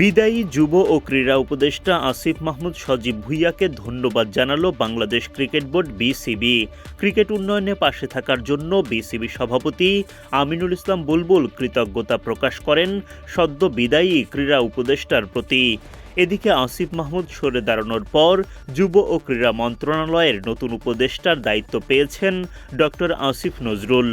বিদায়ী যুব ও ক্রীড়া উপদেষ্টা আসিফ মাহমুদ সজীব ভুইয়াকে ধন্যবাদ জানালো Bangladesh cricket board BCB. Cricket উন্নয়নে পাশে থাকার জন্য বিসিবি সভাপতি আমিনুল ইসলাম বুলবুল কৃতজ্ঞতা প্রকাশ করেন সদ্য বিদায়ী ক্রীড়া উপদেষ্টার প্রতি। এদিকে আসিফ মাহমুদ সরে দাঁড়ানোর পর যুব ও ক্রীড়া মন্ত্রণালয়ের নতুন উপদেষ্টার দায়িত্ব পেয়েছেন ডক্টর আসিফ নজরুল।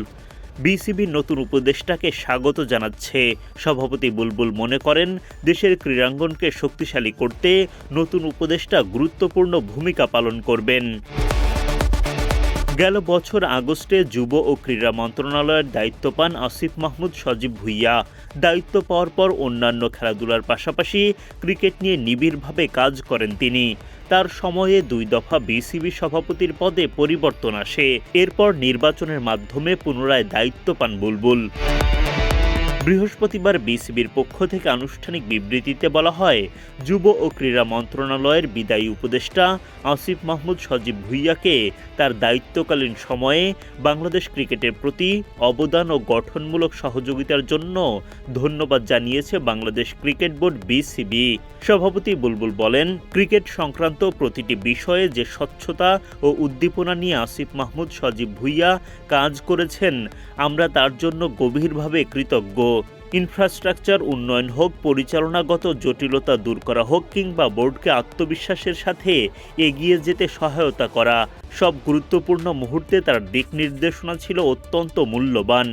বিসিবির নতুন উপদেষ্টাকে স্বাগত জানাচ্ছে। সভাপতি বুলবুল মনে করেন, দেশের ক্রীড়াঙ্গনকে শক্তিশালী করতে নতুন উপদেষ্টা গুরুত্বপূর্ণ ভূমিকা পালন করবেন। গেল বছর আগস্টে যুব ও ক্রীড়া মন্ত্রণালয়ের দায়িত্ব পান আসিফ মাহমুদ সজীব ভুইয়া। দায়িত্ব পাওয়ার পর অন্যান্য খেলাধুলার পাশাপাশি ক্রিকেট নিয়ে নিবিড়ভাবে কাজ করেন তিনি। তার সময়ে দুই দফা বিসিবি সভাপতির পদে পরিবর্তন আসে। এরপর নির্বাচনের মাধ্যমে পুনরায় দায়িত্ব পান বুলবুল। বৃহস্পতিবার বিসিবির পক্ষ থেকে আনুষ্ঠানিক বিবৃতিতে বলা হয়, যুব ও ক্রীড়া মন্ত্রণালয়ের বিদায়ী উপদেষ্টা আসিফ মাহমুদ সজীব ভুইয়াকে তার দায়িত্বকালীন সময়ে বাংলাদেশ ক্রিকেটের প্রতি অবদান ও গঠনমূলক সহযোগিতার জন্য ধন্যবাদ জানিয়েছে বাংলাদেশ ক্রিকেট বোর্ড বিসিবি। সভাপতি বুলবুল বলেন, ক্রিকেট সংক্রান্ত প্রতিটি বিষয়ে যে স্বচ্ছতা ও উদ্দীপনা নিয়ে আসিফ মাহমুদ সজীব ভুইয়া কাজ করেছেন, আমরা তার জন্য গভীরভাবে কৃতজ্ঞ। ইনফ্রাস্ট্রাকচার উন্নয়ন হোক, পরিচালনাগত জটিলতা দূর করা হোক কিংবা বোর্ডকে আত্মবিশ্বাসের সাথে এগিয়ে যেতে সহায়তা করা, সব গুরুত্বপূর্ণ মুহূর্তে তার দিক নির্দেশনা ছিল অত্যন্ত মূল্যবান।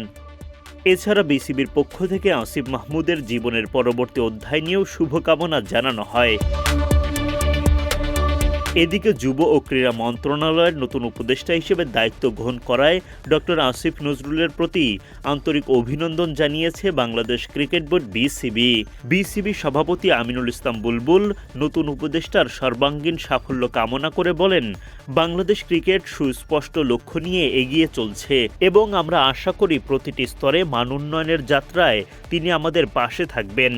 এছাড়া বিসিবির পক্ষ থেকে আসিফ মাহমুদের জীবনের পরবর্তী অধ্যায় নিয়েও শুভকামনা জানানো হয়। এদিকে যুব ও ক্রীড়া মন্ত্রণালয়ের নতুন উপদেষ্টা হিসেবে দায়িত্ব গ্রহণ করায় ডক্টর আসিফ নজরুলের প্রতি আন্তরিক অভিনন্দন জানিয়েছে Bangladesh cricket board BCB. BCB সভাপতি আমিনুল ইসলাম বুলবুল নতুন উপদেষ্টার সর্বাঙ্গীন সাফল্য কামনা করে বলেন, বাংলাদেশ ক্রিকেট সুস্পষ্ট লক্ষ্য নিয়ে এগিয়ে চলছে এবং আমরা আশা করি প্রতিটি স্তরে মান উন্নয়নের যাত্রায় তিনি আমাদের পাশে থাকবেন।